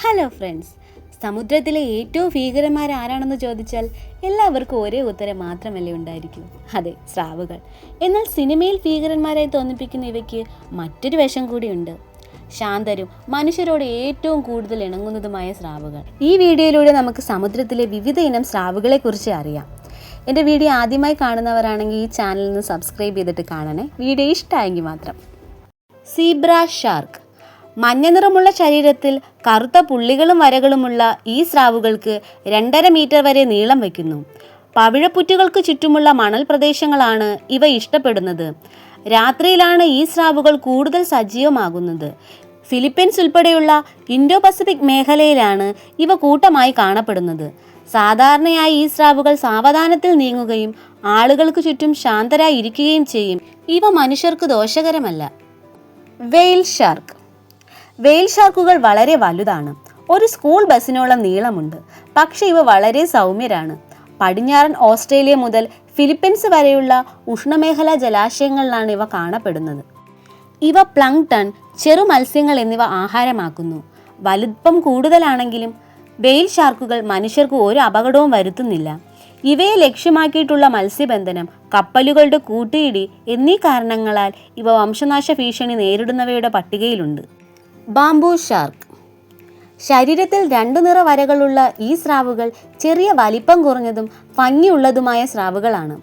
Hello friends സമുദ്രത്തിലെ ഏറ്റവും ഭീകരന്മാർ ആരാണെന്ന് ചോദിച്ചാൽ എല്ലാവർക്കും ഒരേ ഉത്തരം മാത്രമല്ലേ ഉണ്ടായിരിക്കും. അതെ സ്രാവുകൾ. എന്നാൽ സിനിമയിൽ ഭീകരന്മാരായി തോന്നിപ്പിക്കുന്ന ഇവയ്ക്ക് മറ്റൊരു വശം കൂടിയുണ്ട്. ശാന്തരും മനുഷ്യരോട് ഏറ്റവും കൂടുതൽ ഇണങ്ങുന്നതുമായ സ്രാവുകൾ. ഈ വീഡിയോയിലൂടെ നമുക്ക് സമുദ്രത്തിലെ വിവിധ ഇനം സ്രാവുകളെ കുറിച്ച് അറിയാം. എന്റെ വീഡിയോ ആദ്യമായി കാണുന്നവരാണെങ്കിൽ ഈ ചാനലിൽ നിന്ന് സബ്സ്ക്രൈബ് ചെയ്തിട്ട് കാണണേ. വീഡിയോ ഇഷ്ടമായെങ്കിൽ മാത്രം. Zebra shark. മഞ്ഞ നിറമുള്ള ശരീരത്തിൽ കറുത്ത പുള്ളികളും വരകളുമുള്ള ഈ സ്രാവുകൾക്ക് രണ്ടര മീറ്റർ വരെ നീളം വയ്ക്കുന്നു. പവിഴപ്പുറ്റുകൾക്ക് ചുറ്റുമുള്ള മണൽ പ്രദേശങ്ങളാണ് ഇവ ഇഷ്ടപ്പെടുന്നത്. രാത്രിയിലാണ് ഈ സ്രാവുകൾ കൂടുതൽ സജീവമാകുന്നത്. ഫിലിപ്പീൻസ് ഉൾപ്പെടെയുള്ള ഇൻഡോ പസഫിക് മേഖലയിലാണ് ഇവ കൂട്ടമായി കാണപ്പെടുന്നത്. സാധാരണയായി ഈ സ്രാവുകൾ സാവധാനത്തിൽ നീങ്ങുകയും ആളുകൾക്ക് ചുറ്റും ശാന്തരായി ഇരിക്കുകയും ചെയ്യും. ഇവ മനുഷ്യർക്ക് ദോഷകരമല്ല. വെയിൽ ഷാർക്ക്. വെയിൽ ഷാർക്കുകൾ വളരെ വലുതാണ്. ഒരു സ്കൂൾ ബസ്സിനോളം നീളമുണ്ട്. പക്ഷേ ഇവ വളരെ സൗമ്യരാണ്. പടിഞ്ഞാറൻ ഓസ്ട്രേലിയ മുതൽ ഫിലിപ്പീൻസ് വരെയുള്ള ഉഷ്ണമേഖലാ ജലാശയങ്ങളിലാണ് ഇവ കാണപ്പെടുന്നത്. ഇവ പ്ലങ്ടൺ ചെറു മത്സ്യങ്ങൾ എന്നിവ ആഹാരമാക്കുന്നു. വലുപ്പം കൂടുതലാണെങ്കിലും വെയിൽ ഷാർക്കുകൾ മനുഷ്യർക്ക് ഒരു അപകടവും വരുത്തുന്നില്ല. ഇവയെ ലക്ഷ്യമാക്കിയിട്ടുള്ള മത്സ്യബന്ധനം കപ്പലുകളുടെ കൂട്ടിയിടി എന്നീ കാരണങ്ങളാൽ ഇവ വംശനാശ ഭീഷണി നേരിടുന്നവയുടെ പട്ടികയിലുണ്ട്. Bamboo shark. ശരീരത്തിൽ രണ്ടു നിറ വരകളുള്ള ഈ സ്രാവുകൾ ചെറിയ വലിപ്പം കുറഞ്ഞതും ഭംഗിയുള്ളതുമായ സ്രാവുകളാണ്.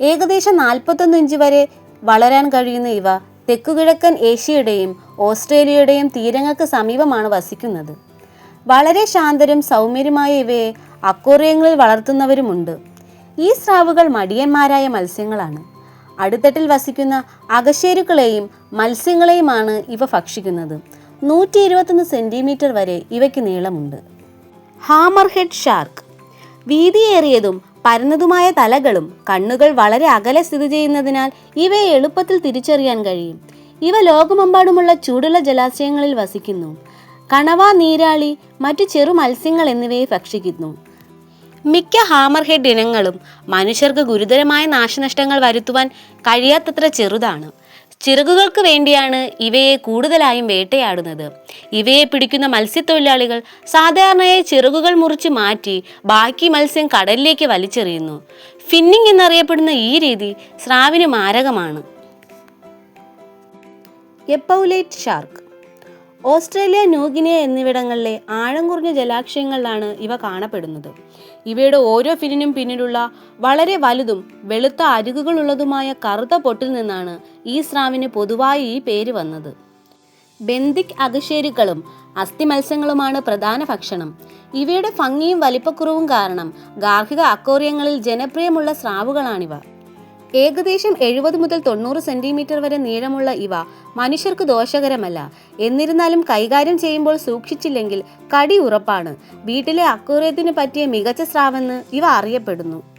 ഏകദേശം നാൽപ്പത്തൊന്ന് ഇഞ്ച് വരെ വളരാൻ കഴിയുന്ന ഇവ തെക്കുകിഴക്കൻ ഏഷ്യയുടെയും ഓസ്ട്രേലിയയുടെയും തീരങ്ങൾക്ക് സമീപമാണ് വസിക്കുന്നത്. വളരെ ശാന്തരും സൗമ്യരുമായ ഇവയെ അക്കോറിയങ്ങളിൽ വളർത്തുന്നവരുമുണ്ട്. ഈ സ്രാവുകൾ മടിയന്മാരായ മത്സ്യങ്ങളാണ്. അടിത്തട്ടിൽ വസിക്കുന്ന അകശേരുക്കളെയും മത്സ്യങ്ങളെയുമാണ് ഇവ ഭക്ഷിക്കുന്നത്. നൂറ്റി ഇരുപത്തൊന്ന് സെന്റിമീറ്റർ വരെ ഇവയ്ക്ക് നീളമുണ്ട്. Hammerhead shark. വീതിയേറിയതും പരന്നതുമായ തലകളും കണ്ണുകൾ വളരെ അകലെ സ്ഥിതി ചെയ്യുന്നതിനാൽ ഇവയെ എളുപ്പത്തിൽ തിരിച്ചറിയാൻ കഴിയും. ഇവ ലോകമെമ്പാടുമുള്ള ചൂടുള്ള ജലാശയങ്ങളിൽ വസിക്കുന്നു. കണവ നീരാളി മറ്റു ചെറു മത്സ്യങ്ങൾ എന്നിവയെ ഭക്ഷിക്കുന്നു. മിക്ക ഹാമർ ഹെഡ് ഇനങ്ങളും മനുഷ്യർക്ക് ഗുരുതരമായ നാശനഷ്ടങ്ങൾ വരുത്തുവാൻ കഴിയാത്തത്ര ചെറുതാണ്. ചിറകുകൾക്ക് വേണ്ടിയാണ് ഇവയെ കൂടുതലായും വേട്ടയാടുന്നത്. ഇവയെ പിടിക്കുന്ന മത്സ്യത്തൊഴിലാളികൾ സാധാരണയായി ചിറകുകൾ മുറിച്ച് മാറ്റി ബാക്കി മത്സ്യം കടലിലേക്ക് വലിച്ചെറിയുന്നു. ഫിന്നിംഗ് എന്നറിയപ്പെടുന്ന ഈ രീതി സ്രാവിന് മാരകമാണ്. Epaulette shark Australia New Guinea എന്നിവിടങ്ങളിലെ ആഴം കുറഞ്ഞ ജലാശയങ്ങളിലാണ് ഇവ കാണപ്പെടുന്നത്. ഇവയുടെ ഓരോ ഫിനിനും പിന്നിലുള്ള വളരെ വലുതും വെളുത്ത അരികുകളുള്ളതുമായ കറുത്ത പൊട്ടിൽ നിന്നാണ് ഈ സ്രാവിന് പൊതുവായി ഈ പേര് വന്നത്. ബന്ദിക് അകശേരുക്കളും അസ്ഥി മത്സ്യങ്ങളുമാണ് പ്രധാന ഭക്ഷണം. ഇവയുടെ ഭംഗിയും വലിപ്പക്കുറവും കാരണം ഗാർഹിക അക്കോറിയങ്ങളിൽ ജനപ്രിയമുള്ള സ്രാവുകളാണിവ. ഏകദേശം എഴുപത് മുതൽ തൊണ്ണൂറ് സെന്റിമീറ്റർ വരെ നീളമുള്ള ഇവ മനുഷ്യർക്ക് ദോഷകരമല്ല. എന്നിരുന്നാലും കൈകാര്യം ചെയ്യുമ്പോൾ സൂക്ഷിച്ചില്ലെങ്കിൽ കടി ഉറപ്പാണ്. വീട്ടിലെ അക്വേറിയത്തിന് പറ്റിയ മികച്ച സ്രാവെന്ന് ഇവ അറിയപ്പെടുന്നു.